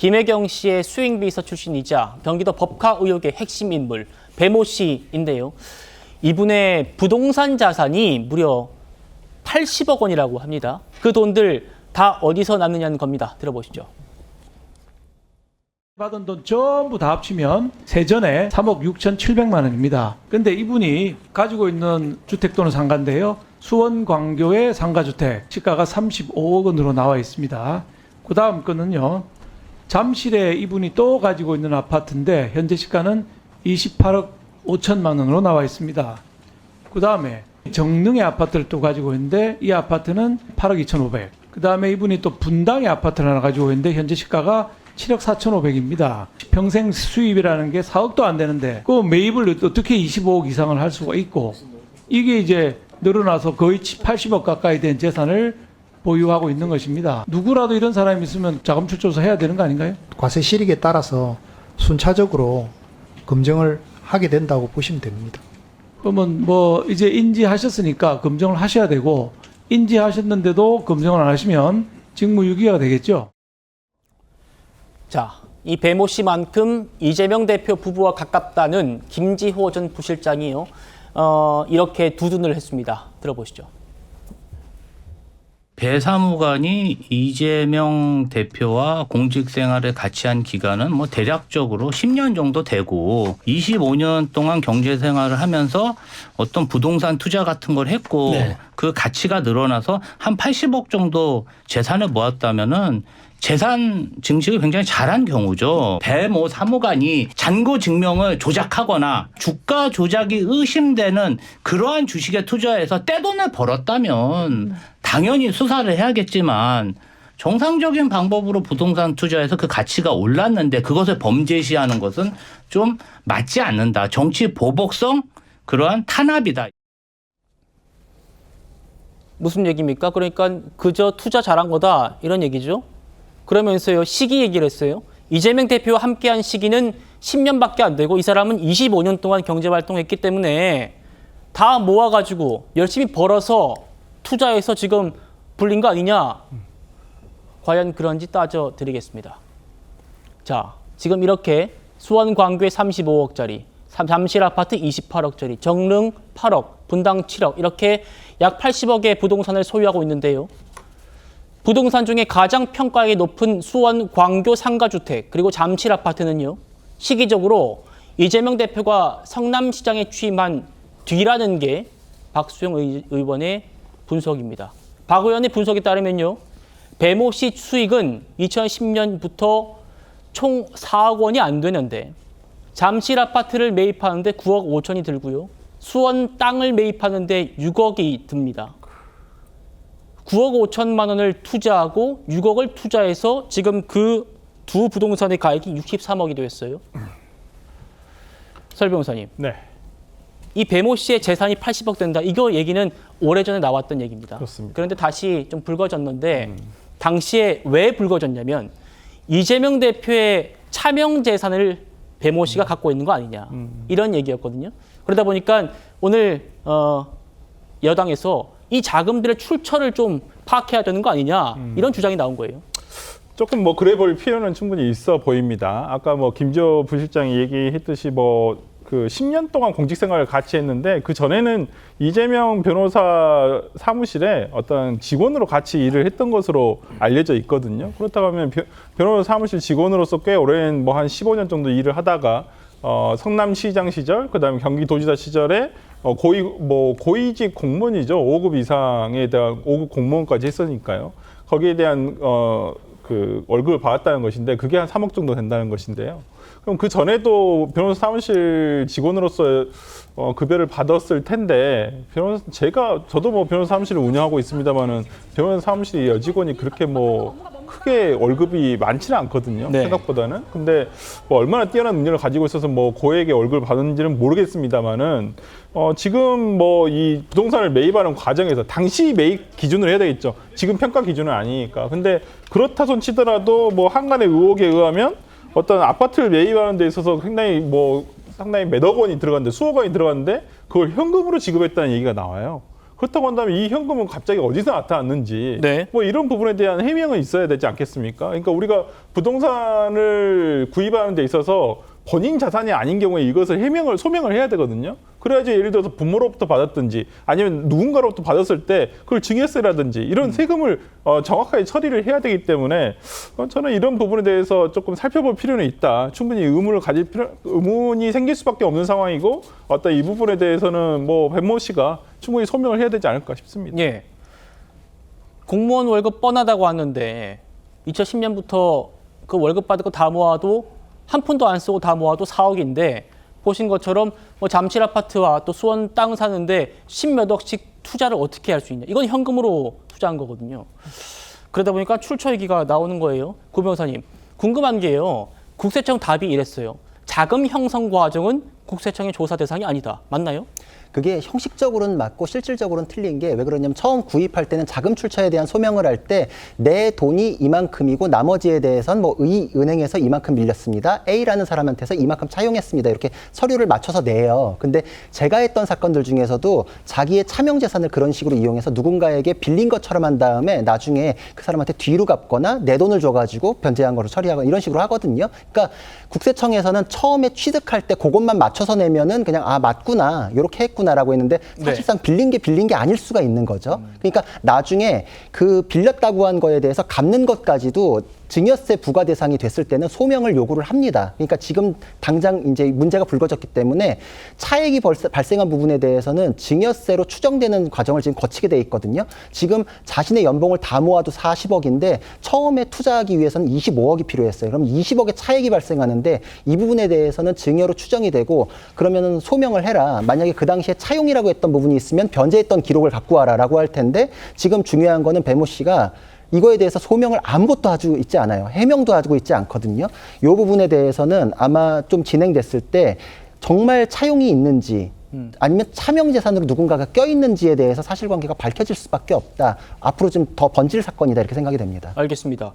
김혜경 씨의 수행비서 출신이자 경기도 법카 의혹의 핵심 인물 배모 씨인데요. 이분의 부동산 자산이 무려 80억 원이라고 합니다. 그 돈들 다 어디서 났느냐는 겁니다. 들어보시죠. 받은 돈 전부 다 합치면 세전에 3억 6,700만 원입니다. 근데 이분이 가지고 있는 주택 또는 상가인데요. 수원 광교의 상가주택 시가가 35억 원으로 나와 있습니다. 그 다음 거는요. 잠실에 이분이 또 가지고 있는 아파트인데 현재 시가는 28억 5천만 원으로 나와 있습니다. 그 다음에 정릉의 아파트를 또 가지고 있는데 이 아파트는 8억 2,500. 그 다음에 이분이 또 분당의 아파트를 하나 가지고 있는데 현재 시가가 7억 4,500입니다. 평생 수입이라는 게 4억도 안 되는데 그 매입을 어떻게 25억 이상을 할 수가 있고 이게 이제 늘어나서 거의 80억 가까이 된 재산을 보유하고 있는 것입니다. 누구라도 이런 사람이 있으면 자금 출조사 해야 되는 거 아닌가요? 과세 실익에 따라서 순차적으로 검증을 하게 된다고 보시면 됩니다. 그러면 뭐 이제 인지하셨으니까 검증을 하셔야 되고 인지하셨는데도 검증을 안 하시면 직무유기가 되겠죠. 자, 이 배모 씨만큼 이재명 대표 부부와 가깝다는 김지호 전 부실장이요. 어, 이렇게 두둔을 했습니다. 들어보시죠. 배 사무관이 이재명 대표와 공직 생활을 같이 한 기간은 뭐 대략적으로 10년 정도 되고 25년 동안 경제 생활을 하면서 어떤 부동산 투자 같은 걸 했고 네. 그 가치가 늘어나서 한 80억 정도 재산을 모았다면은 재산 증식을 굉장히 잘한 경우죠. 배모 사무관이 잔고 증명을 조작하거나 주가 조작이 의심되는 그러한 주식에 투자해서 떼돈을 벌었다면 당연히 수사를 해야겠지만 정상적인 방법으로 부동산 투자해서 그 가치가 올랐는데 그것을 범죄시하는 것은 좀 맞지 않는다. 정치 보복성 그러한 탄압이다. 무슨 얘기입니까? 그러니까 그저 투자 잘한 거다 이런 얘기죠. 그러면서요 시기 얘기를 했어요. 이재명 대표와 함께한 시기는 10년밖에 안 되고 이 사람은 25년 동안 경제 활동했기 때문에 다 모아가지고 열심히 벌어서 투자해서 지금 불린 거 아니냐? 과연 그런지 따져 드리겠습니다. 자, 지금 이렇게 수원 광교에 35억짜리, 잠실 아파트 28억짜리, 정릉 8억, 분당 7억 이렇게 약 80억의 부동산을 소유하고 있는데요. 부동산 중에 가장 평가액이 높은 수원 광교 상가주택 그리고 잠실 아파트는요. 시기적으로 이재명 대표가 성남시장에 취임한 뒤라는 게 박수영 의- 의원의 분석입니다. 박 의원의 분석에 따르면요. 배모 씨 수익은 2010년부터 총 4억 원이 안 되는데 잠실 아파트를 매입하는데 9억 5천이 들고요. 수원 땅을 매입하는데 6억이 듭니다. 9억 5천만 원을 투자하고 6억을 투자해서 지금 그 두 부동산의 가액이 63억이 되었어요. 설 변호사님, 네, 이 배모 씨의 재산이 80억 된다. 이거 얘기는 오래전에 나왔던 얘기입니다. 그렇습니다. 음. 그런데 다시 좀 불거졌는데 당시에 왜 불거졌냐면 이재명 대표의 차명 재산을 배모 음. 씨가 갖고 있는 거 아니냐 이런 얘기였거든요. 그러다 보니까 오늘 어, 여당에서 이 자금들의 출처를 좀 파악해야 되는 거 아니냐 음. 이런 주장이 나온 거예요. 조금 뭐 그래 볼 필요는 충분히 있어 보입니다. 아까 뭐 김지호 부실장이 얘기했듯이 뭐 그 10년 동안 공직 생활을 같이 했는데 그 전에는 이재명 변호사 사무실에 어떤 직원으로 같이 일을 했던 것으로 알려져 있거든요. 그렇다고 하면 변- 변호사 사무실 직원으로서 꽤 오랜 뭐 한 15년 정도 일을 하다가 어, 성남시장 시절, 그다음에 경기도지사 시절에 어, 고위 뭐 고위직 공무원이죠. 5급 이상에 대한 5급 공무원까지 했으니까요. 거기에 대한 어, 그 월급을 받았다는 것인데 그게 한 3억 정도 된다는 것인데요. 그럼 그 전에도 변호사 사무실 직원으로서 어, 급여를 받았을 텐데 변호사 제가 저도 뭐 변호사 사무실을 운영하고 있습니다만은 변호사 사무실 여직원이 그렇게 뭐 크게 월급이 많지는 않거든요. 네. 생각보다는. 근데 뭐 얼마나 뛰어난 능력을 가지고 있어서 뭐 고액의 월급을 받는지는 모르겠습니다만은 어, 지금 뭐 이 부동산을 매입하는 과정에서 당시 매입 기준으로 해야 되겠죠. 지금 평가 기준은 아니니까. 근데 그렇다 손 치더라도 뭐 한간의 의혹에 의하면 어떤 아파트를 매입하는 데 있어서 상당히 뭐 상당히 몇억 원이 들어갔는데 수억 원이 들어갔는데 그걸 현금으로 지급했다는 얘기가 나와요. 그렇다고 한다면 이 현금은 갑자기 어디서 나타났는지 네. 뭐 이런 부분에 대한 해명은 있어야 되지 않겠습니까? 그러니까 우리가 부동산을 구입하는 데 있어서 본인 자산이 아닌 경우에 이것을 해명을 소명을 해야 되거든요. 그래야지 예를 들어서 부모로부터 받았든지 아니면 누군가로부터 받았을 때 그걸 증여세라든지 이런 세금을 어, 정확하게 처리를 해야 되기 때문에 어, 저는 이런 부분에 대해서 조금 살펴볼 필요는 있다. 충분히 의문을 가질 필요, 의문이 생길 수밖에 없는 상황이고 어떤 이 부분에 대해서는 뭐 백모 씨가 충분히 소명을 해야 되지 않을까 싶습니다. 예. 공무원 월급 뻔하다고 하는데 2010년부터 그 월급 거다 모아도 한 푼도 안 쓰고 다 모아도 4억인데 보신 것처럼 뭐 잠실 아파트와 또 수원 땅 사는데 십몇 억씩 투자를 어떻게 할 수 있냐. 이건 현금으로 투자한 거거든요. 그러다 보니까 출처 얘기가 나오는 거예요. 구 변호사님. 궁금한 게요. 국세청 답이 이랬어요. 자금 형성 과정은 국세청의 조사 대상이 아니다. 맞나요? 그게 형식적으로는 맞고 실질적으로는 틀린 게 왜 그러냐면 처음 구입할 때는 자금 출처에 대한 소명을 할 때 내 돈이 이만큼이고 나머지에 대해선 뭐의 은행에서 이만큼 밀렸습니다. A라는 사람한테서 이만큼 차용했습니다. 이렇게 서류를 맞춰서 내요. 근데 제가 했던 사건들 중에서도 자기의 차명 재산을 그런 식으로 이용해서 누군가에게 빌린 것처럼 한 다음에 나중에 그 사람한테 뒤로 갚거나 내 돈을 줘가지고 변제한 거를 처리하거나 이런 식으로 하거든요. 그러니까 국세청에서는 처음에 취득할 때 그것만 맞춰서 내면은 그냥 아 맞구나 이렇게 했 구나라고 했는데 사실상 빌린 게 빌린 게 아닐 수가 있는 거죠. 그러니까 나중에 그 빌렸다고 한 거에 대해서 갚는 것까지도 증여세 부과 대상이 됐을 때는 소명을 요구를 합니다. 그러니까 지금 당장 이제 문제가 불거졌기 때문에 차액이 벌써 발생한 부분에 대해서는 증여세로 추정되는 과정을 지금 거치게 돼 있거든요. 지금 자신의 연봉을 다 모아도 40억인데 처음에 투자하기 위해서는 25억이 필요했어요. 그럼 20억의 차액이 발생하는데 이 부분에 대해서는 증여로 추정이 되고 그러면은 소명을 해라. 만약에 그 당시에 차용이라고 했던 부분이 있으면 변제했던 기록을 갖고 와라라고 할 텐데 지금 중요한 거는 배모 씨가 이거에 대해서 소명을 아무것도 하고 있지 않아요. 해명도 하고 있지 않거든요. 이 부분에 대해서는 아마 좀 진행됐을 때 정말 차용이 있는지 아니면 차명 재산으로 누군가가 껴 있는지에 대해서 사실관계가 밝혀질 수밖에 없다. 앞으로 좀 더 번질 사건이다 이렇게 생각이 됩니다. 알겠습니다.